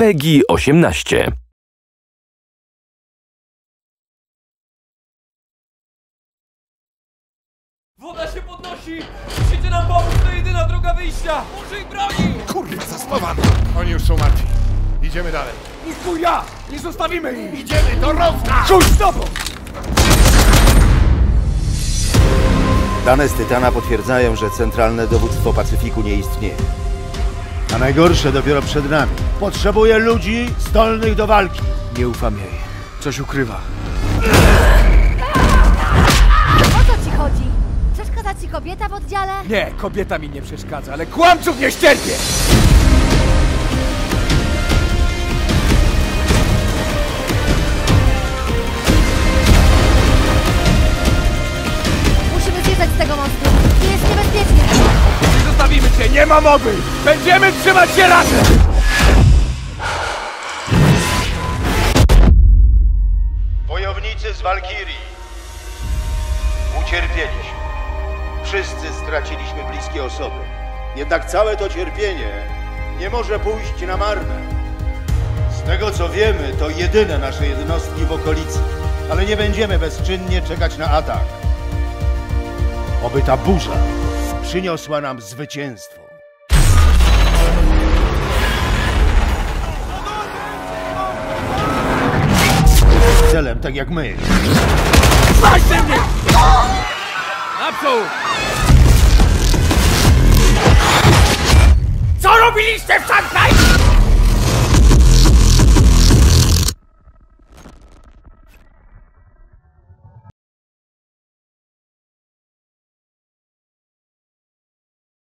PEGI 18. Woda się podnosi! Musicie nam pomóc, to jedyna droga wyjścia! Użyj broni! Kurde, zaspawany! Oni już są martwi. Idziemy dalej. Niku ja! Nie zostawimy ich! Idziemy do Rosna! Czuć z tobą! Dane z Tytana potwierdzają, że centralne dowództwo Pacyfiku nie istnieje. A najgorsze dopiero przed nami. Potrzebuję ludzi zdolnych do walki. Nie ufam jej. Coś ukrywa. O co ci chodzi? Przeszkadza ci kobieta w oddziale? Nie, kobieta mi nie przeszkadza, ale kłamców nie ścierpię! Nie ma mowy! Będziemy trzymać się razem! Wojownicy z Walkirii. Ucierpieliśmy. Wszyscy straciliśmy bliskie osoby. Jednak całe to cierpienie nie może pójść na marne. Z tego co wiemy, to jedyne nasze jednostki w okolicy. Ale nie będziemy bezczynnie czekać na atak. Oby ta burza przyniosła nam zwycięstwo. Tak jak my. Patrzcie mnie! Naprzód! Co robiliście w Szanghaju?